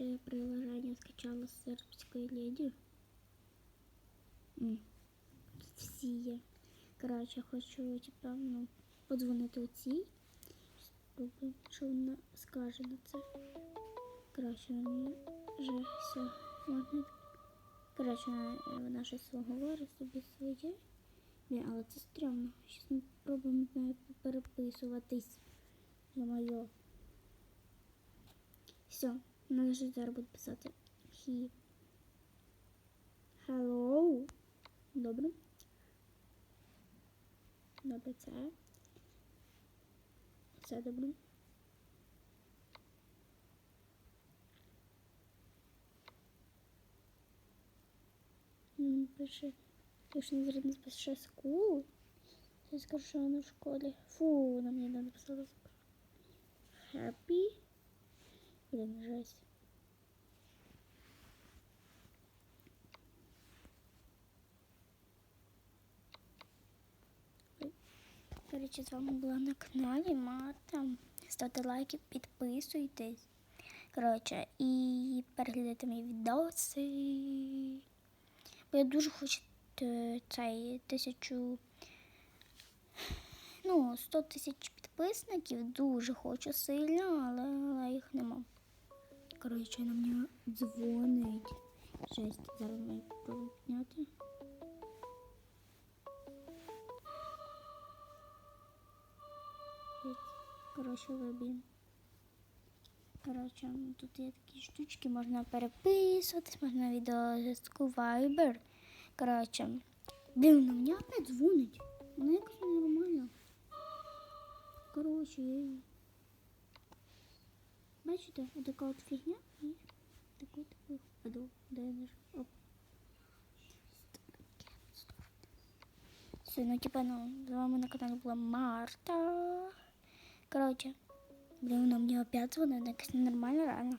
Я приложение скачала леді. М, Тут всі. Коротше, хочу типа, ну, подзвонити оцій. Спробую, що вона скаже на це. Коротше, мені вже все. Можна. Коротше, вона, вона щось говорить собі своє. Ні, але це стрьомно. Щас ми пробуємо з нею переписуватись. Все, вона вже зараз буде писати. He. Hello. Добре. Добре, це. Це добре. М, Пише, якщо не зараз напише school, я скажу, що вона в школі. Фу, вона мені не написала. Happy. Блин, жесть. Ой. Короче, з вами була на каналі Марта. Ставте лайки, підписуйтесь. Коротше, і переглядайте мої відоси. Бо я дуже хочу е, цей тисячу. Ну, 100 тисяч підписників дуже хочу сильно, але їх нема. Коротше, на мене дзвонить. Жесть, зараз ми спробуємо. Жесть. Коротше, виб'ємо. Коротше, тут є такі штучки, можна переписуватись, можна відеозв'язку Viber. Коротше, блін, на мене опять дзвонить. Вона якось нормально. Коротше, я Бачите, така от фігня і таку таку ходу. Де? Оп. Все, ну типа, ну, з вами на каналі була Марта. Коротше, блін, вона мені опять дзвонить, вона якась ненормальна, реально.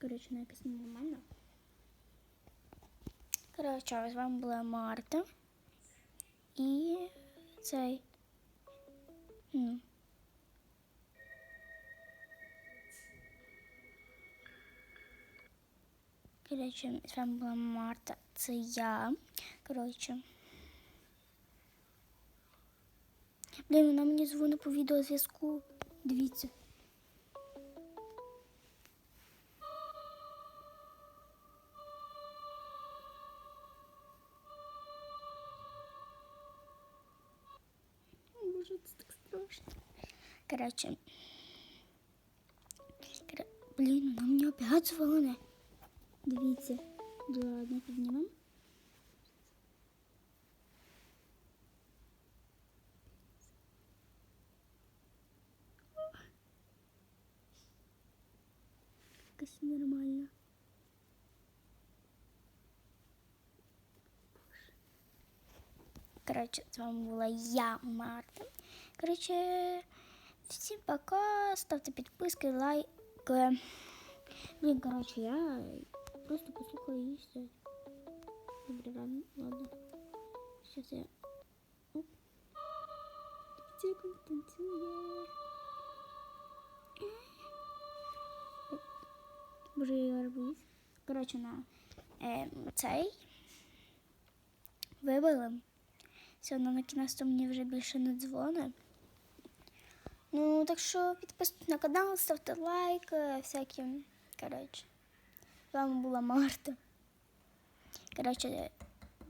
Коротше, вона якась ненормальна. Коротше, з вами була Марта. І цей. Ну. Коротше, з вами була Марта. Це я. Коротше. Блін, вона мені дзвонить по відеозв'язку. Дивіться. Коротше. Кор... Блін, вона мені опять дзвонить. Дивіться. Ладно, піднімемо. Якось нормально. Коротше, з вами була я, Марта. Коротше, всім пока. Ставте підписки, лайки. Блін, коротше, я просто послухаю її все. Добре, ладно. Сейчас я... Оп. Вона танцює. Боже, я арбуз. Коротше, на е, цей вибили. Все, на кінець мені вже більше не дзвонить. Ну, так що підписуйтесь на канал, ставте лайк, е, всякі. Коротше. З вами була Марта. Коротше,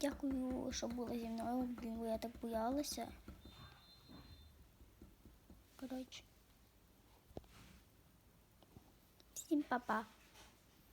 дякую, що були зі мною. Блін, я так боялася. Коротше. Всім па-па.